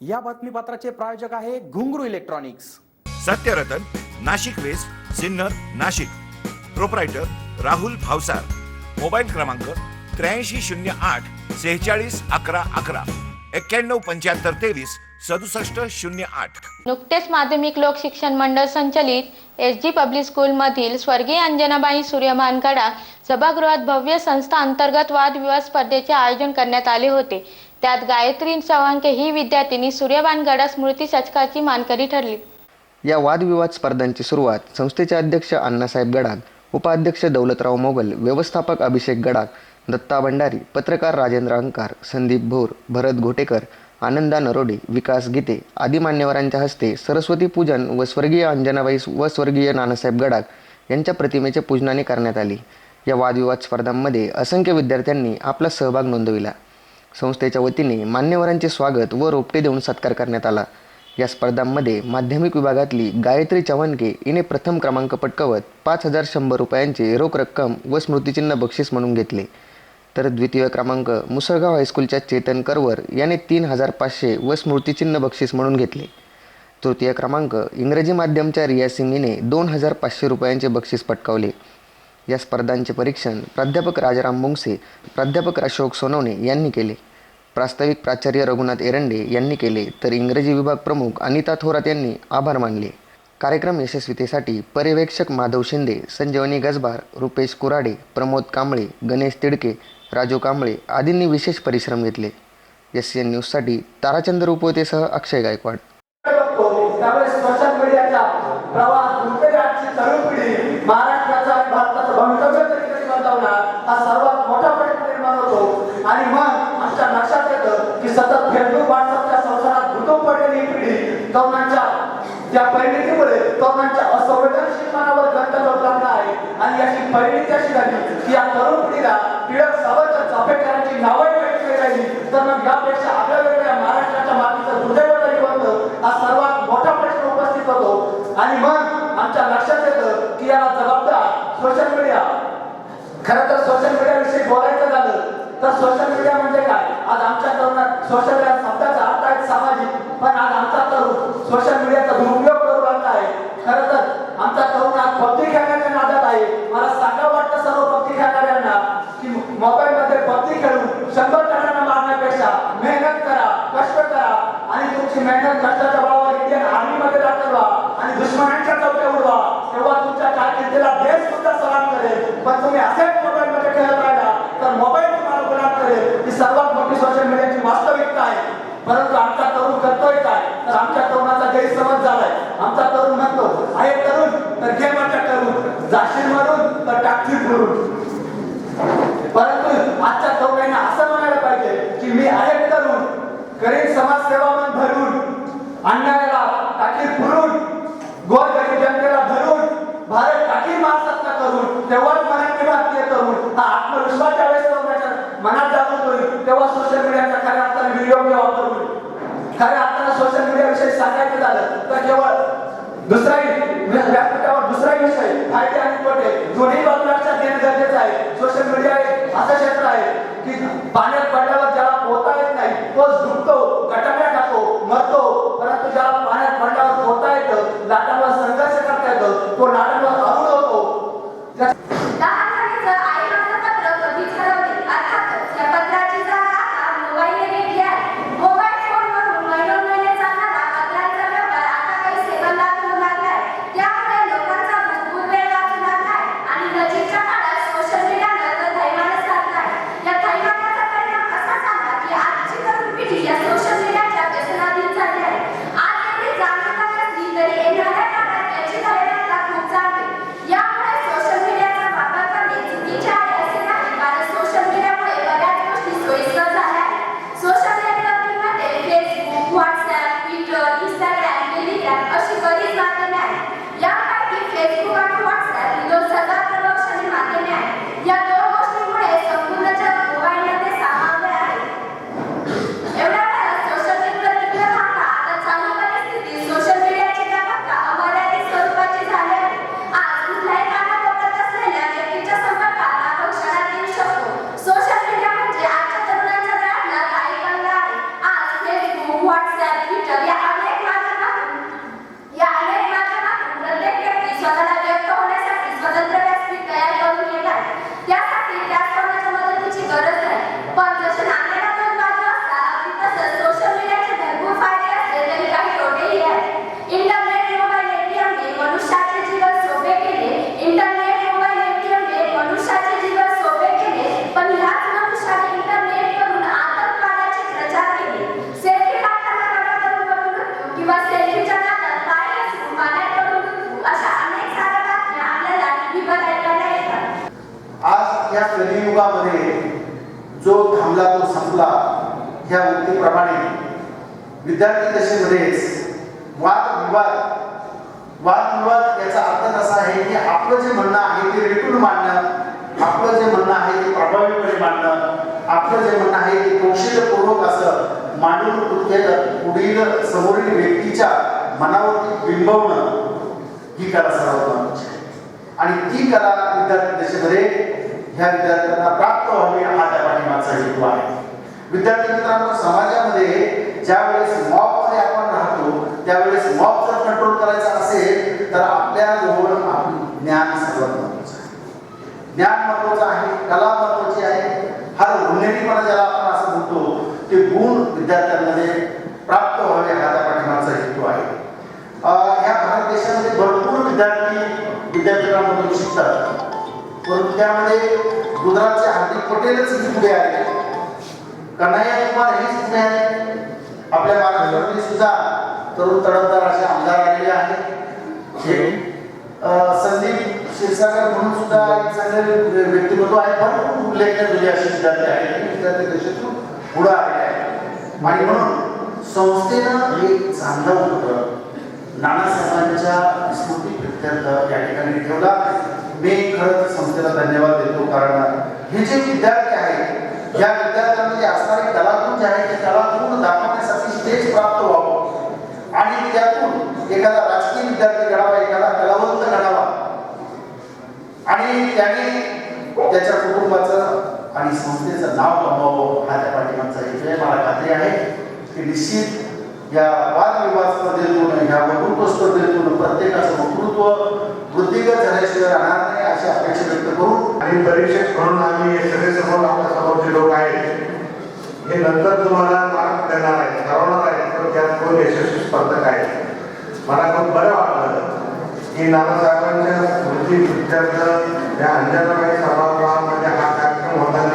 या बातमीपत्राचे प्रायोजक आहे घुंगरू electronics. Satyaratan Nashik west Sinnar Nashik. Proprietor Rahul Bhavsar. Mobile क्रमांक त्र्याऐंशी शून्य आठ सेहेचाळीस अकरा अकरा. एक्क्याण्णव पंच्याहत्तर तेवीस सदुसष्ट शून्य आठ. नुकतेच माध्यमिक लोक शिक्षण मंडळ संचलित एस जी पब्लिक स्कूलमधील स्वर्गीय अंजनाबाई सूर्यमान गडाख सभागृहात भव्य संस्था अंतर्गत वादविवाद स्पर्धेचे आयोजन करण्यात आले होते. त्यात गायत्री सवांके ही विद्यार्थिनी सूर्यबान गडा स्मृती शतकाची मानकरी ठरली. या वादविवाद स्पर्धांची सुरुवात संस्थेचे अध्यक्ष अण्णासाहेब गडाख उपाध्यक्ष दौलतराव मोगल व्यवस्थापक अभिषेक गडाख दत्ता भंडारी पत्रकार राजेंद्र अंकार संदीप भोर भरत घोटेकर आनंदा नरोडे विकास गीते आदी मान्यवरांच्या हस्ते सरस्वती पूजन व स्वर्गीय अंजनाबाई व स्वर्गीय नानासाहेब गडाख यांच्या प्रतिमेचे पूजनाने करण्यात आली. या वादविवाद स्पर्धांमध्ये असंख्य विद्यार्थ्यांनी आपला सहभाग नोंदविला. संस्थेच्या वतीने मान्यवरांचे स्वागत व रोपटे देऊन सत्कार करण्यात आला. या स्पर्धांमध्ये माध्यमिक विभागातली गायत्री चव्हाणके हिने प्रथम क्रमांक पटकावत पाच हजार शंभर रुपयांचे रोख रक्कम व स्मृतिचिन्ह बक्षीस म्हणून घेतले. तर द्वितीय क्रमांक मुसळगाव हायस्कूलच्या चेतन करवर याने तीन हजार पाचशे व स्मृतिचिन्ह बक्षीस म्हणून घेतले. तृतीय क्रमांक इंग्रजी माध्यमच्या रिया सिंग हिने दोन हजार पाचशे रुपयांचे बक्षीस पटकावले. या स्पर्धांचे परीक्षण प्राध्यापक राजाराम मुंगसे प्राध्यापक अशोक सोनवणे यांनी केले. प्रास्ताविक प्राचार्य रघुनाथ एरंडे यांनी केले तर इंग्रजी विभाग प्रमुख अनिता थोरात यांनी आभार मानले. कार्यक्रम यशस्वीतेसाठी पर्यवेक्षक माधव शिंदे संजीवनी गजबार रुपेश कुराडे प्रमोद कांबळे गणेश तिडके राजू कांबळे आदींनी विशेष परिश्रम घेतले. एस एन न्यूजसाठी ताराचंद्र उपवतेसह अक्षय गायकवाड. महाराष्ट्राचा भवितव्य तरी कधी बदलवणार हा सर्वात मोठा प्रश्न निर्माण होतो. आणि मग आमच्या लक्षात येतं की सतत फेसबुक व्हॉट्सअपच्या संसारात भूकंप पडलेली पिढी तरुणांच्या त्या परिणितीमुळे तरुणांच्या असंवेदनशील मनावर गंत लागला आहे. आणि याची परिणिती अशी झाली की या तरुण पिढीला टिळक सावरकर चाफेकरांची नावं भेटली राहिली. तर मग यापेक्षा आपल्या वेगळ्या महाराष्ट्राच्या मातीचं दुर्दैव तरी बनतं हा सर्वात मोठा प्रश्न उपस्थित होतो. आणि मग आमच्या लक्षात येतं की याला जबाबदार सोशल मीडिया खरं तर सोशल मीडियाविषयी बोलायचं झालं तर सोशल मीडिया म्हणजे काय? आज आमच्या तरुणात सोशल मीडिया शब्दाचा अर्थ आहे सामाजिक. पण आज आमचा तरुण सोशल मीडियाचा दुरुपयोग करू लागला आहे. खरं तर आमचा तरुण आज पबजी खेळण्याच्या नादात आहे. मला सांगा वाटतं सर्व पबजी खेळणाऱ्यांना की मोबाईल मध्ये पबजी खेळून शंभर जणांना मारण्यापेक्षा मेहनत करा कष्ट करा आणि तुमची मेहनत कष्टाच्या बळावर इंडियन आर्मी मध्ये दाखल व्हा आणि दुश्मनांच्या चौक्या उडवा. तेव्हा तुमच्या कारकिर्दीला देश सुद्धा सलाम करेल. पण तुम्ही असेच मोबाईल मध्ये खेळत राहिला तर मोबाईल तुम्हाला ही सर्वात मोठी सोशल मीडियाची वास्तविकता आहे. परंतु आमचा तरुण करतोय काय तर आमच्या तरुणाचा गैरसमज झालाय. आमचा तरुण म्हणतो आहे तरुण तर घे माझ्या तरुण. जाशील म्हणून तर टाकशील म्हणून. परंतु आजच्या तरुणांना असं म्हणायला पाहिजे की मी आहे तरुण करेन समाजसेवा मन भरून अन्यायाला टाकील पुरून गोर गरीब जनतेला भरून भारत टाकील महासत्ता करून तेव्हाच मनाने भारतीय करून हा आत्मविश्वास ज्यावेळेस तरुणाच्या मनात होईल तेव्हा सोशल मीडियाचा खऱ्या अर्थाने व्हिडिओ वापर होईल खऱ्या अर्थानं सोशल मीडियाविषयी सांगायचं झालं तर केवळ दुसराही म्हणजे व्यासपीठावर दुसराही विषय फायदे आणि तोटे दोन्ही बाजू देणं गरजेचं आहे. सोशल मीडिया एक असं क्षेत्र आहे की पाण्यात पडल्यावर ज्याला पोहता येत नाही तोच डुबतो गटाऱ्या खातो मरतो. परंतु ज्याला पाण्यात पडल्यावर पोहता येतं लाटांवर संघर्ष करता येतं तो लाटांवर अरुण होतो. युगामध्ये जो थांबला तो संपला ह्या उक्तीप्रमाणे विद्यार्थी दशेमध्येच वादविवाद वादविवाद याचा अर्थ असा आहे की आपलं जे म्हणणं आहे ते रेटून मांडणं आपलं जे म्हणणं आहे ते प्रभावीपणे मांडणं आपलं जे म्हणणं आहे ते कौशल्यपूर्वक असं मांडून पुढील समोरील व्यक्तीच्या मनावरती बिंबवणं ही कला सराव आणि ती कला विद्यार्थी दशेमध्ये ह्या विद्यार्थ्यांना प्राप्त व्हावी हा त्या पाठीमागचा हेतू आहे. विद्यार्थी मित्रांनो समाजामध्ये ज्या वेळेस मॉबमध्ये आपण राहतो त्यावेळेस मॉब जर कंट्रोल करायचा असेल तर आपल्या जवळ आपलं ज्ञान सर्वात महत्वाचं आहे. ज्ञान महत्वाचं आहे कला महत्वाची आहे. हा गुन्हेरीपणा ज्याला आपण असं म्हणतो ते गुण विद्यार्थ्यांमध्ये प्राप्त व्हावे हा त्या पाठिंबाचा हेतू आहे. ह्या भारत देशामध्ये भरपूर विद्यार्थी विद्यापीठामधून शिकतात. परंतु त्यामध्ये गुजरातचे हार्दिक पटेलच पुढे आले. कन्हैया कुमार हेच पुढे आले. आपल्या महाराष्ट्रामध्ये सुद्धा तरुण तडफदार असे आमदार आलेले आहेत. हे संदीप क्षीरसागर म्हणून सुद्धा एक चांगले व्यक्तिमत्व आहे. भरपूर उल्लेखनीय जुने असे विद्यार्थी आहेत. विद्यार्थी देशातून पुढे आले आहेत. आणि म्हणून संस्थेनं एक चांगलं उपक्रम नानासाहेबांच्या स्मृती प्रत्यर्थ या ठिकाणी ठेवला. मी खरंच संस्थेला धन्यवाद देतो कारण हे जे विद्यार्थी आहेत या विद्यार्थ्यांमध्ये असणारे कलागुण जे आहे ते कलागुण दाखवण्यासाठी स्टेज प्राप्त व्हावं. आणि त्यातून एखादा राजकीय विद्यार्थी घडावा एखादा कलावंत घडावा. आणि त्याने त्याच्या कुटुंबाचं आणि संस्थेचं नाव कमवावं हा त्या पाठिंबाचा हेतू आहे मला खात्री आहे. की निश्चित या वादविवाद स्पर्धेतून या वक्तृत्व स्पर्धेतून प्रत्येकाचं वक्तृत्व वृद्धिगत झाल्याशिवाय राहणार नाही अशी अपेक्षा व्यक्त करू आणि परीक्षक म्हणून आम्ही सगळे समोर आपल्या समोरचे लोक आहेत. हे नंतर तुम्हाला मार्क देणार आहे ठरवणार आहे तर त्यात कोण यशस्वी स्पर्धक आहे मला खूप बरं वाटलं की नानासाहेबांच्या स्मृती विद्यार्थ या अंजनाबाई सभागृहामध्ये हा कार्यक्रम होताना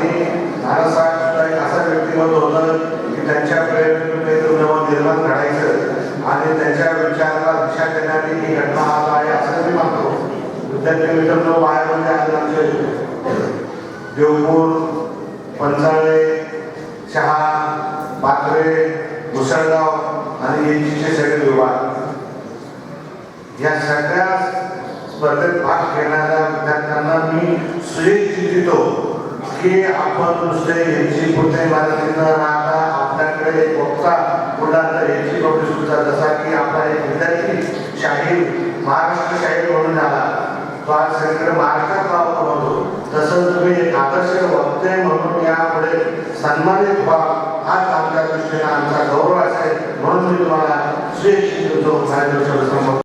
नानासाहेब एक असं व्यक्तिमत्व होतं की त्यांच्याकडे प्रेरणेतून काहीतरी नवं निर्माण घडायचं आणि त्यांच्या विचाराला दिशा देणारी ही घटना आज आहे असं मी मानतो. विद्यार्थी मित्रांनो बाहेरमध्ये आज आमचे देवपूर पंचाळे शहा पात्रे मुसळगाव आणि यांचे सगळे विभाग. या सगळ्या स्पर्धेत भाग घेणाऱ्या विद्यार्थ्यांना मी सुरेश देतो की आपण नुसते यांची पुढच्या न राहता आपल्याकडे बघता वक्ता पुढला तर यांची पब्लिक सुद्धा जसा की आपला एक विद्यार्थी शाहीर महाराष्ट्र शाहीर म्हणून आला. तो आज सगळीकडे महाराष्ट्रात नाव कमवतो तसंच तुम्ही एक आदर्श वक्ते म्हणून यापुढे सन्मानित व्हा. हाच आमच्या दृष्टीने आमचा गौरव असेल म्हणून मी तुम्हाला श्री माझ्यासमोर